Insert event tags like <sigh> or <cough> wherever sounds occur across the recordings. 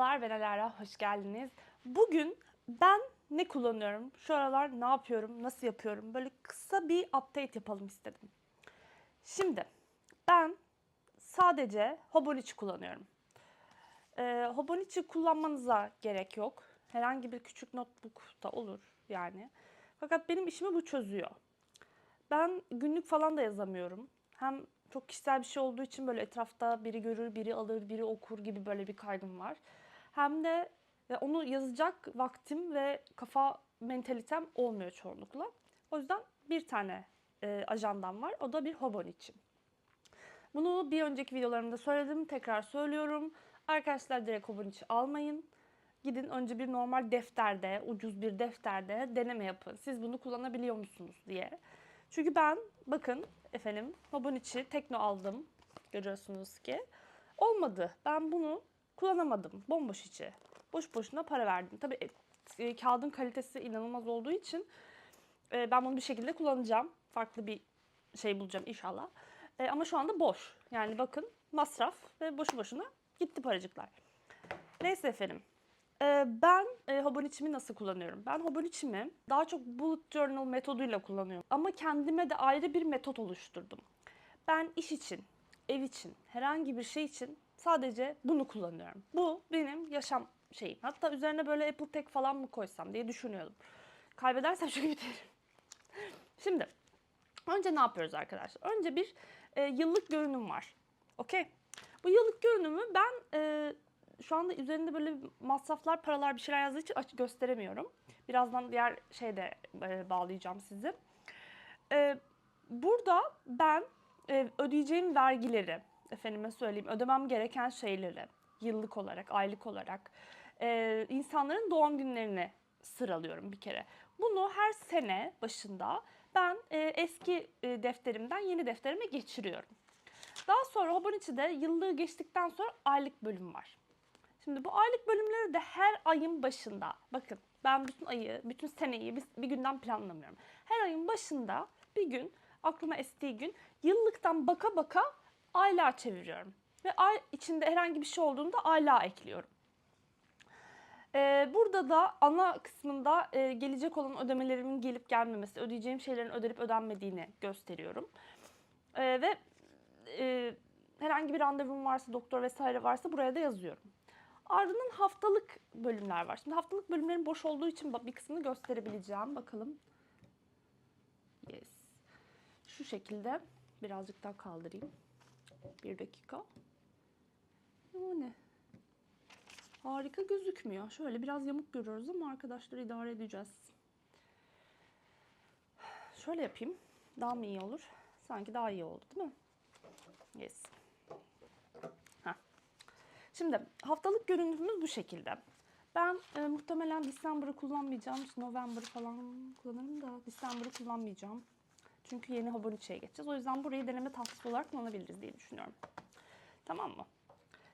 Merhabalar ben Alara, hoş geldiniz. Bugün ben ne kullanıyorum, şu aralar ne yapıyorum, nasıl yapıyorum böyle kısa bir update yapalım istedim. Şimdi ben sadece Hobonichi kullanıyorum. Ee, Hobonichi kullanmanıza gerek yok. Herhangi bir küçük notebook da olur yani. Fakat benim işimi bu çözüyor. Ben günlük falan da yazamıyorum. Hem çok kişisel bir şey olduğu için böyle etrafta biri görür, biri alır, biri okur gibi böyle bir kaygım var. Hem de e, onu yazacak vaktim ve kafa mentalitem olmuyor çoğunlukla. O yüzden bir tane e, ajandam var. O da bir Hobonichi. Bunu bir önceki videolarımda söyledim. Tekrar söylüyorum. Arkadaşlar direkt Hobonichi almayın. Gidin önce bir normal defterde, ucuz bir defterde deneme yapın. Siz bunu kullanabiliyor musunuz diye. Çünkü ben bakın efendim Hobonichi Tekno aldım. Görüyorsunuz ki. Olmadı. Ben bunu kullanamadım. Bomboş içi. Boş boşuna para verdim. Tabii e, e, kağıdın kalitesi inanılmaz olduğu için e, ben bunu bir şekilde kullanacağım. Farklı bir şey bulacağım inşallah. E, ama şu anda boş. Yani bakın masraf ve boşu boşuna gitti paracıklar. Neyse efendim. Ee, ben e, Hobonichi'mi nasıl kullanıyorum? Ben Hobonichi'mi daha çok bullet journal metoduyla kullanıyorum. Ama kendime de ayrı bir metot oluşturdum. Ben iş için, ev için, herhangi bir şey için sadece bunu kullanıyorum. Bu benim yaşam şeyim. Hatta üzerine böyle Apple Tag falan mı koysam diye düşünüyordum. Kaybedersem <laughs> çünkü biterim. Şimdi önce ne yapıyoruz arkadaşlar? Önce bir e, yıllık görünüm var. Okey. Bu yıllık görünümü ben e, şu anda üzerinde böyle masraflar, paralar bir şeyler yazdığı için aç gösteremiyorum. Birazdan diğer şeyde e, bağlayacağım sizi. E, burada ben e, ödeyeceğim vergileri, efendime söyleyeyim, ödemem gereken şeyleri yıllık olarak, aylık olarak e, insanların doğum günlerini sıralıyorum bir kere. Bunu her sene başında ben e, eski e, defterimden yeni defterime geçiriyorum. Daha sonra Hobonichi'de yıllığı geçtikten sonra aylık bölüm var. Şimdi bu aylık bölümleri de her ayın başında, bakın ben bütün ayı, bütün seneyi bir, bir günden planlamıyorum. Her ayın başında bir gün, aklıma estiği gün yıllıktan baka baka aylığa çeviriyorum. Ve ay içinde herhangi bir şey olduğunda aylığa ekliyorum. Ee, burada da ana kısmında e, gelecek olan ödemelerimin gelip gelmemesi, ödeyeceğim şeylerin ödenip ödenmediğini gösteriyorum. Ee, ve e, herhangi bir randevum varsa, doktor vesaire varsa buraya da yazıyorum. Ardından haftalık bölümler var. Şimdi haftalık bölümlerin boş olduğu için bir kısmını gösterebileceğim. Bakalım. Yes. Şu şekilde birazcık daha kaldırayım. Bir dakika. O ne? Harika gözükmüyor. Şöyle biraz yamuk görüyoruz ama arkadaşlar idare edeceğiz. Şöyle yapayım. Daha mı iyi olur? Sanki daha iyi oldu değil mi? Yes. Heh. Şimdi haftalık görünümümüz bu şekilde. Ben e, muhtemelen December'ı kullanmayacağım. İşte November falan kullanırım da December'ı kullanmayacağım. Çünkü yeni Hobonichi'ye geçeceğiz. O yüzden burayı deneme tahtası olarak kullanabiliriz diye düşünüyorum. Tamam mı?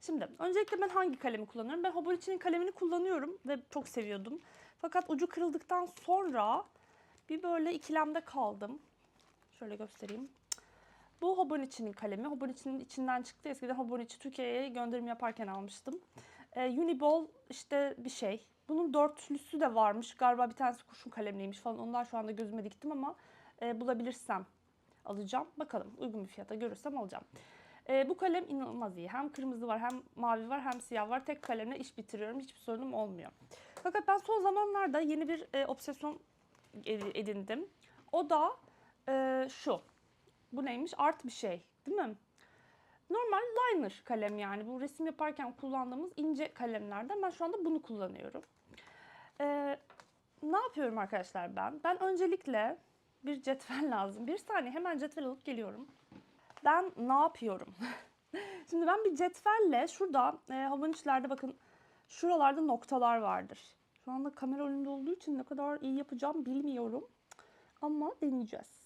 Şimdi öncelikle ben hangi kalemi kullanıyorum? Ben Hobonichi'nin kalemini kullanıyorum ve çok seviyordum. Fakat ucu kırıldıktan sonra bir böyle ikilemde kaldım. Şöyle göstereyim. Bu Hobonichi'nin kalemi. Hobonichi'nin içinden çıktı. Eskiden Hobonichi Türkiye'ye gönderim yaparken almıştım. Ee, Uniball işte bir şey. Bunun dörtlüsü de varmış. Galiba bir tanesi kurşun kalemliymiş falan. Ondan şu anda gözüme diktim ama e, bulabilirsem alacağım. Bakalım uygun bir fiyata görürsem alacağım. E, bu kalem inanılmaz iyi. Hem kırmızı var, hem mavi var, hem siyah var. Tek kalemle iş bitiriyorum. Hiçbir sorunum olmuyor. Fakat ben son zamanlarda yeni bir e, obsesyon edindim. O da e, şu. Bu neymiş? Art bir şey. Değil mi? Normal liner kalem yani. Bu resim yaparken kullandığımız ince kalemlerden ben şu anda bunu kullanıyorum. Ee, ne yapıyorum arkadaşlar ben? Ben öncelikle bir cetvel lazım. Bir saniye hemen cetvel alıp geliyorum. Ben ne yapıyorum? <laughs> Şimdi ben bir cetvelle şurada e, Hobonichi'lerde bakın şuralarda noktalar vardır. Şu anda kamera önünde olduğu için ne kadar iyi yapacağım bilmiyorum. Ama deneyeceğiz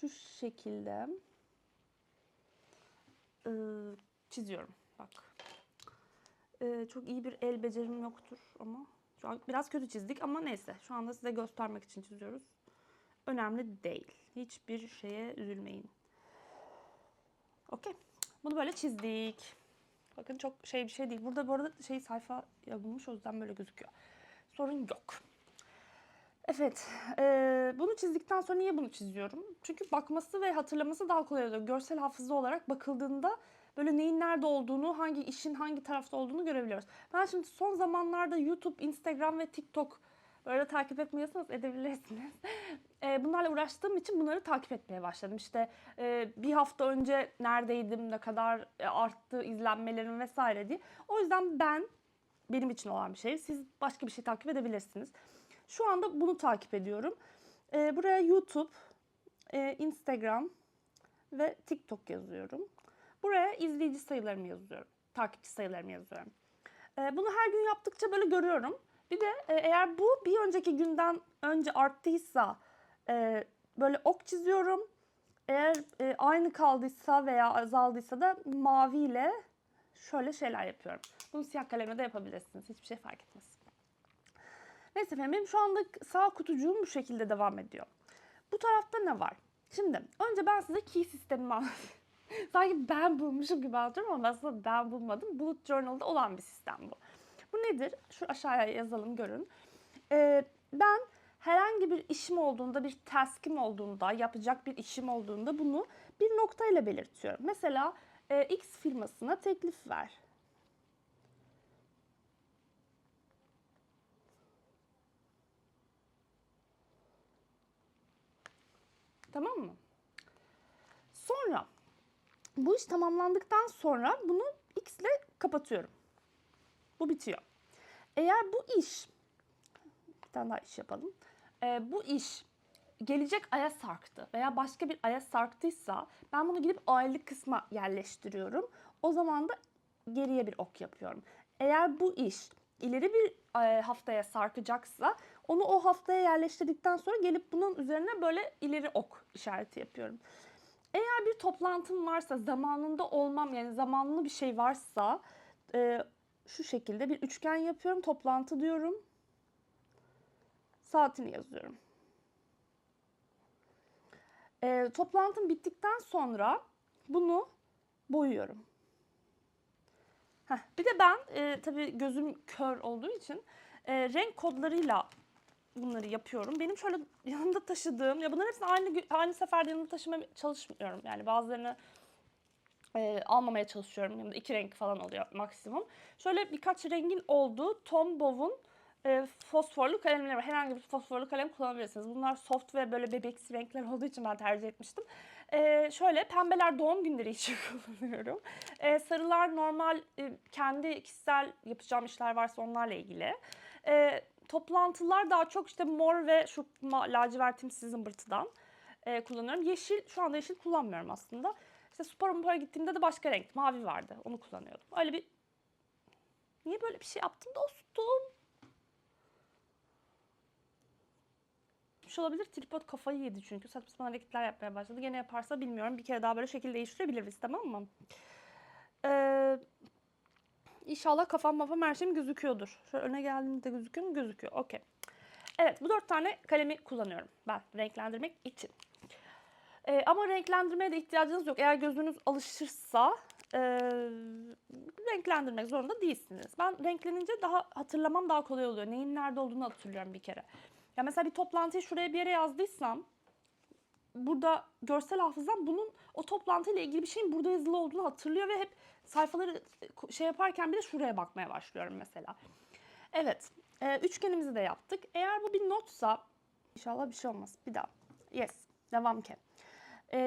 şu şekilde e, çiziyorum. Bak. E, çok iyi bir el becerim yoktur ama şu an biraz kötü çizdik ama neyse. Şu anda size göstermek için çiziyoruz. Önemli değil. Hiçbir şeye üzülmeyin. Okey. Bunu böyle çizdik. Bakın çok şey bir şey değil. Burada bu arada şey sayfa yapılmış o yüzden böyle gözüküyor. Sorun yok. Evet, eee, bunu çizdikten sonra niye bunu çiziyorum? Çünkü bakması ve hatırlaması daha kolay oluyor. Görsel hafıza olarak bakıldığında böyle neyin nerede olduğunu, hangi işin hangi tarafta olduğunu görebiliyoruz. Ben şimdi son zamanlarda YouTube, Instagram ve TikTok böyle takip etmiyorsanız edebilirsiniz. Eee, <laughs> bunlarla uğraştığım için bunları takip etmeye başladım. İşte eee, bir hafta önce neredeydim, ne kadar e, arttı izlenmelerim vesaire diye. O yüzden ben benim için olan bir şey. Siz başka bir şey takip edebilirsiniz. Şu anda bunu takip ediyorum. Ee, buraya YouTube, e, Instagram ve TikTok yazıyorum. Buraya izleyici sayılarımı yazıyorum. Takipçi sayılarımı yazıyorum. Ee, bunu her gün yaptıkça böyle görüyorum. Bir de e, eğer bu bir önceki günden önce arttıysa e, böyle ok çiziyorum. Eğer e, aynı kaldıysa veya azaldıysa da maviyle şöyle şeyler yapıyorum. Bunu siyah kalemle de yapabilirsiniz. Hiçbir şey fark etmez. Neyse efendim benim şu anda sağ kutucuğum bu şekilde devam ediyor. Bu tarafta ne var? Şimdi önce ben size key sistemimi. <laughs> Sanki ben bulmuşum gibi anlatıyorum ama aslında ben bulmadım. Bullet Journal'da olan bir sistem bu. Bu nedir? Şu aşağıya yazalım görün. Ee, ben herhangi bir işim olduğunda, bir taskim olduğunda, yapacak bir işim olduğunda bunu bir noktayla belirtiyorum. Mesela e, X firmasına teklif ver. Tamam mı? Sonra bu iş tamamlandıktan sonra bunu X ile kapatıyorum. Bu bitiyor. Eğer bu iş bir tane daha iş yapalım. Ee, bu iş gelecek aya sarktı veya başka bir aya sarktıysa ben bunu gidip aylık kısma yerleştiriyorum. O zaman da geriye bir ok yapıyorum. Eğer bu iş ileri bir e, haftaya sarkacaksa onu o haftaya yerleştirdikten sonra gelip bunun üzerine böyle ileri ok işareti yapıyorum. Eğer bir toplantım varsa zamanında olmam yani zamanlı bir şey varsa e, şu şekilde bir üçgen yapıyorum. Toplantı diyorum. Saatini yazıyorum. E, toplantım bittikten sonra bunu boyuyorum. Heh, bir de ben e, tabii gözüm kör olduğu için e, renk kodlarıyla bunları yapıyorum. Benim şöyle <laughs> yanımda taşıdığım, ya bunların hepsini aynı aynı seferde yanımda taşımaya çalışmıyorum. Yani bazılarını e, almamaya çalışıyorum. Yanımda iki renk falan oluyor maksimum. Şöyle birkaç rengin olduğu Tombow'un e, fosforlu kalemleri var. Herhangi bir fosforlu kalem kullanabilirsiniz. Bunlar soft ve böyle bebeksi renkler olduğu için ben tercih etmiştim. E, şöyle pembeler doğum günleri için <laughs> kullanıyorum. E, sarılar normal e, kendi kişisel yapacağım işler varsa onlarla ilgili. E, toplantılar daha çok işte mor ve şu lacivertimsi zımbırtıdan e, kullanıyorum. Yeşil, şu anda yeşil kullanmıyorum aslında. İşte spor spora gittiğimde de başka renk, mavi vardı. Onu kullanıyordum. Öyle bir... Niye böyle bir şey yaptın dostum? Şu olabilir tripod kafayı yedi çünkü. Saçma sapan hareketler yapmaya başladı. Gene yaparsa bilmiyorum. Bir kere daha böyle şekil değiştirebiliriz tamam mı? Ee, İnşallah kafam mafam her şeyim gözüküyordur. Şöyle öne geldiğimde gözüküyor mu? Gözüküyor. Okey. Evet bu dört tane kalemi kullanıyorum ben renklendirmek için. Ee, ama renklendirmeye de ihtiyacınız yok. Eğer gözünüz alışırsa e, renklendirmek zorunda değilsiniz. Ben renklenince daha hatırlamam daha kolay oluyor. Neyin nerede olduğunu hatırlıyorum bir kere. Ya mesela bir toplantıyı şuraya bir yere yazdıysam burada görsel hafızam bunun o toplantıyla ilgili bir şeyin burada yazılı olduğunu hatırlıyor ve hep sayfaları şey yaparken bile şuraya bakmaya başlıyorum mesela. Evet, e, üçgenimizi de yaptık. Eğer bu bir notsa, inşallah bir şey olmaz. Bir daha. Yes, devam ki. E,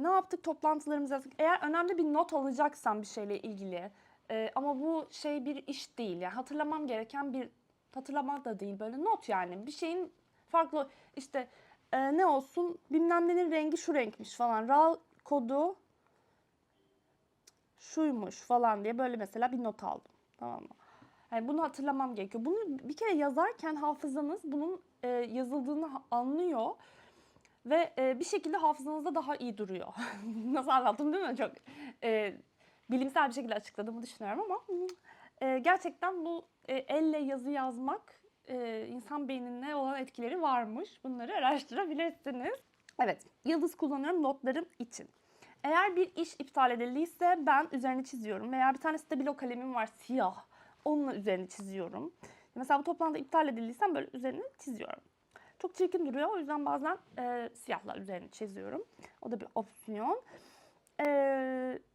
ne yaptık? Toplantılarımızı yazdık. Eğer önemli bir not alacaksam bir şeyle ilgili e, ama bu şey bir iş değil. Yani hatırlamam gereken bir, hatırlamak da değil böyle not yani. Bir şeyin farklı işte e, ne olsun bilmem nenin rengi şu renkmiş falan. RAL kodu şuymuş falan diye böyle mesela bir not aldım. Tamam mı? Yani bunu hatırlamam gerekiyor. Bunu bir kere yazarken hafızanız bunun e, yazıldığını anlıyor ve e, bir şekilde hafızanızda daha iyi duruyor. <laughs> Nasıl anlattım değil mi? Çok e, bilimsel bir şekilde açıkladığımı düşünüyorum ama e, gerçekten bu e, elle yazı yazmak e, insan beynine olan etkileri varmış. Bunları araştırabilirsiniz. Evet, yıldız kullanıyorum notlarım için. Eğer bir iş iptal edildiyse ben üzerini çiziyorum. Veya bir tane stabilo kalemim var siyah. Onunla üzerini çiziyorum. Mesela bu toplantı iptal edildiyse böyle üzerini çiziyorum. Çok çirkin duruyor. O yüzden bazen e, siyahla üzerini çiziyorum. O da bir opsiyon. E,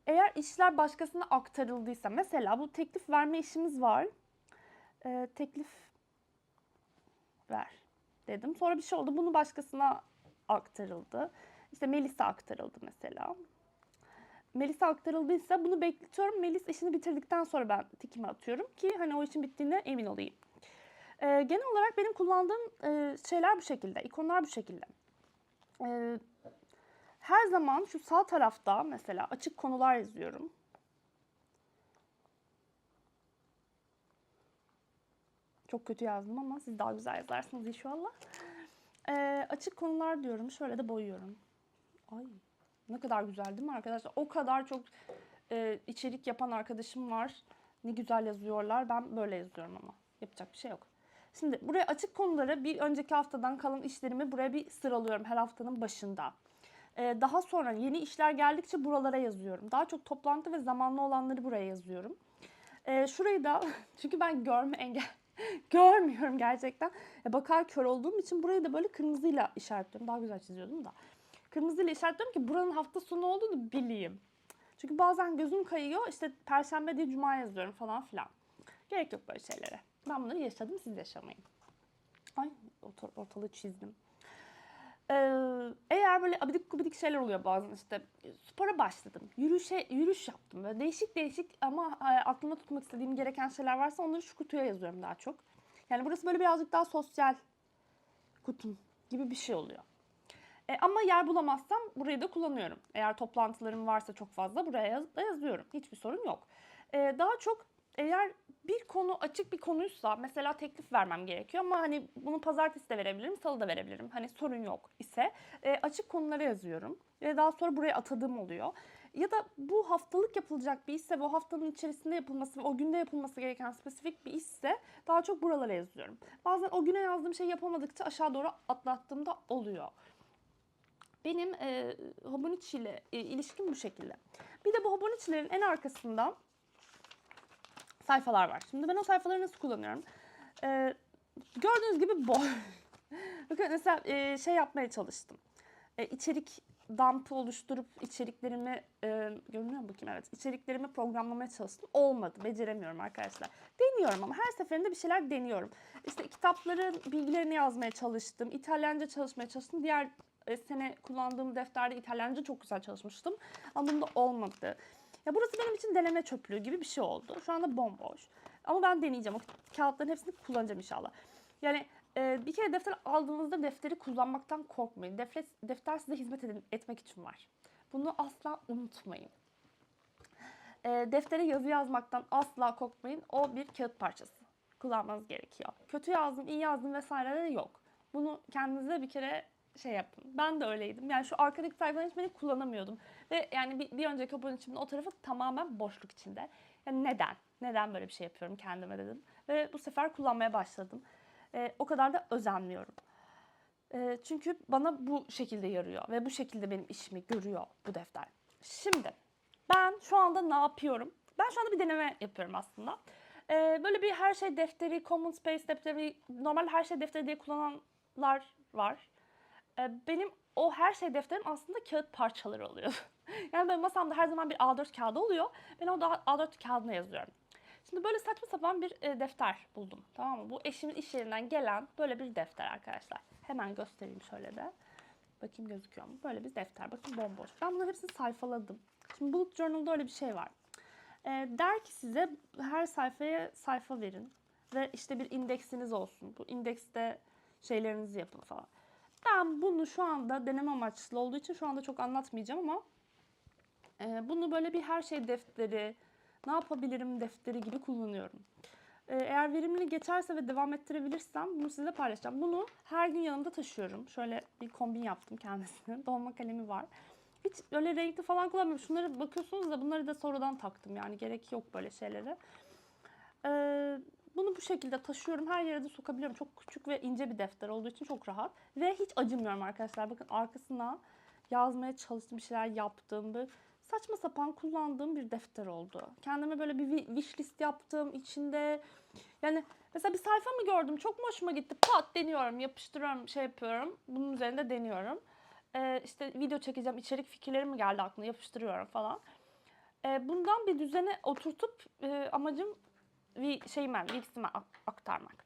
eğer işler başkasına aktarıldıysa, mesela bu teklif verme işimiz var. E, teklif ver dedim. Sonra bir şey oldu. Bunu başkasına aktarıldı. İşte Melis'e aktarıldı mesela. Melis'e aktarıldıysa bunu bekletiyorum. Melis işini bitirdikten sonra ben tikimi atıyorum ki hani o işin bittiğine emin olayım. Ee, genel olarak benim kullandığım e, şeyler bu şekilde, ikonlar bu şekilde. Ee, her zaman şu sağ tarafta mesela açık konular yazıyorum. Çok kötü yazdım ama siz daha güzel yazarsınız inşallah. Ee, açık konular diyorum. Şöyle de boyuyorum. Ay ne kadar güzel değil mi arkadaşlar? O kadar çok e, içerik yapan arkadaşım var. Ne güzel yazıyorlar. Ben böyle yazıyorum ama. Yapacak bir şey yok. Şimdi buraya açık konuları bir önceki haftadan kalan işlerimi buraya bir sıralıyorum her haftanın başında. Ee, daha sonra yeni işler geldikçe buralara yazıyorum. Daha çok toplantı ve zamanlı olanları buraya yazıyorum. Ee, şurayı da <laughs> çünkü ben görme engel <laughs> görmüyorum gerçekten. E, bakar kör olduğum için burayı da böyle kırmızıyla işaretliyorum. Daha güzel çiziyordum da. Kırmızıyla işaretliyorum ki buranın hafta sonu olduğunu bileyim. Çünkü bazen gözüm kayıyor. İşte perşembe değil cuma yazıyorum falan filan. Gerek yok böyle şeylere. Ben bunları yaşadım siz yaşamayın. Ay orta- ortalığı çizdim. Ee, eğer böyle abidik gubidik şeyler oluyor bazen işte spora başladım. Yürüyüşe, yürüyüş yaptım. Böyle değişik değişik ama e, aklımda tutmak istediğim gereken şeyler varsa onları şu kutuya yazıyorum daha çok. Yani burası böyle birazcık daha sosyal kutum gibi bir şey oluyor. E, ama yer bulamazsam burayı da kullanıyorum. Eğer toplantılarım varsa çok fazla buraya yaz- da yazıyorum. Hiçbir sorun yok. E, daha çok eğer bir konu açık bir konuysa mesela teklif vermem gerekiyor ama hani bunu pazartesi de verebilirim, salı da verebilirim. Hani sorun yok ise e, açık konulara yazıyorum ve daha sonra buraya atadığım oluyor. Ya da bu haftalık yapılacak bir işse o haftanın içerisinde yapılması ve o günde yapılması gereken spesifik bir işse daha çok buralara yazıyorum. Bazen o güne yazdığım şeyi yapamadıkça aşağı doğru atlattığımda oluyor. Benim e, Hobonichi ile e, ilişkim bu şekilde. Bir de bu Hobonichi'lerin en arkasında sayfalar var. Şimdi ben o sayfaları nasıl kullanıyorum? E, gördüğünüz gibi boş. <laughs> Bakın mesela e, şey yapmaya çalıştım. E, içerik dump'ı oluşturup içeriklerimi e, görünüyor mu bakayım evet içeriklerimi programlamaya çalıştım. Olmadı. Beceremiyorum arkadaşlar. Deniyorum ama her seferinde bir şeyler deniyorum. İşte kitapların bilgilerini yazmaya çalıştım. İtalyanca çalışmaya çalıştım. Diğer e, sene kullandığım defterde İtalyanca çok güzel çalışmıştım. Ama bunda olmadı. Ya burası benim için deneme çöplüğü gibi bir şey oldu. Şu anda bomboş. Ama ben deneyeceğim. O kağıtların hepsini kullanacağım inşallah. Yani e, bir kere defter aldığınızda defteri kullanmaktan korkmayın. Defter, defter size hizmet edin, etmek için var. Bunu asla unutmayın. E, deftere yazı yazmaktan asla korkmayın. O bir kağıt parçası. Kullanmanız gerekiyor. Kötü yazdım, iyi yazdım vesaire de yok. Bunu kendinize bir kere şey yapın. Ben de öyleydim. Yani şu arkadaki sayfaları hiç beni kullanamıyordum. Ve yani bir, bir önceki abone içimde o tarafı tamamen boşluk içinde. Yani neden? Neden böyle bir şey yapıyorum kendime dedim. Ve bu sefer kullanmaya başladım. Ee, o kadar da özenmiyorum. Ee, çünkü bana bu şekilde yarıyor. Ve bu şekilde benim işimi görüyor bu defter. Şimdi ben şu anda ne yapıyorum? Ben şu anda bir deneme yapıyorum aslında. Ee, böyle bir her şey defteri, common space defteri, normal her şey defteri diye kullananlar var. Ee, benim o her şey defterim aslında kağıt parçaları oluyor. <laughs> <laughs> yani benim masamda her zaman bir A4 kağıdı oluyor. Ben o da A4 kağıdına yazıyorum. Şimdi böyle saçma sapan bir e, defter buldum. Tamam mı? Bu eşimin iş yerinden gelen böyle bir defter arkadaşlar. Hemen göstereyim şöyle de. Bakayım gözüküyor mu? Böyle bir defter. Bakın bomboş. Ben bunların hepsini sayfaladım. Şimdi Bullet Journal'da öyle bir şey var. E, der ki size her sayfaya sayfa verin. Ve işte bir indeksiniz olsun. Bu indekste şeylerinizi yapın falan. Ben bunu şu anda deneme amaçlı olduğu için şu anda çok anlatmayacağım ama e, bunu böyle bir her şey defteri, ne yapabilirim defteri gibi kullanıyorum. E, eğer verimli geçerse ve devam ettirebilirsem bunu sizinle paylaşacağım. Bunu her gün yanımda taşıyorum. Şöyle bir kombin yaptım kendisine. <laughs> Dolma kalemi var. Hiç öyle renkli falan kullanmıyorum. Şunları bakıyorsunuz da bunları da sonradan taktım. Yani gerek yok böyle şeylere. Ee, bunu bu şekilde taşıyorum. Her yere de sokabiliyorum. Çok küçük ve ince bir defter olduğu için çok rahat. Ve hiç acımıyorum arkadaşlar. Bakın arkasına yazmaya çalıştığım, bir şeyler yaptığım, böyle saçma sapan kullandığım bir defter oldu. Kendime böyle bir wi- wish list yaptım. içinde yani mesela bir sayfa mı gördüm çok mu hoşuma gitti pat deniyorum yapıştırıyorum şey yapıyorum bunun üzerinde deniyorum. Ee, işte video çekeceğim içerik fikirleri mi geldi aklıma yapıştırıyorum falan. Ee, bundan bir düzene oturtup e, amacım bir şeyime, bilgisime ak- aktarmak.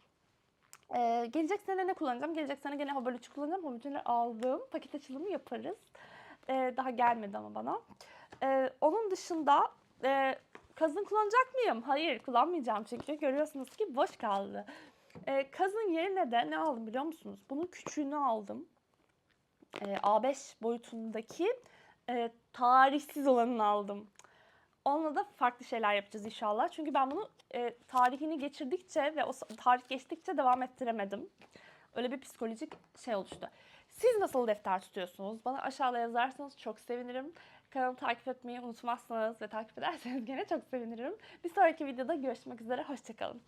Ee, gelecek sene ne kullanacağım? Gelecek sene gene 3 kullanacağım. 3'leri aldım. Paket açılımı yaparız. Ee, daha gelmedi ama bana. Ee, onun dışında e, kazın kullanacak mıyım? Hayır kullanmayacağım çünkü görüyorsunuz ki boş kaldı. Ee, kazın yerine de ne aldım biliyor musunuz? Bunun küçüğünü aldım. Ee, A5 boyutundaki e, tarihsiz olanını aldım. Onunla da farklı şeyler yapacağız inşallah. Çünkü ben bunu e, tarihini geçirdikçe ve o tarih geçtikçe devam ettiremedim. Öyle bir psikolojik şey oluştu. Siz nasıl defter tutuyorsunuz? Bana aşağıda yazarsanız çok sevinirim. Kanalımı takip etmeyi unutmazsanız ve takip ederseniz gene çok sevinirim. Bir sonraki videoda görüşmek üzere. Hoşçakalın.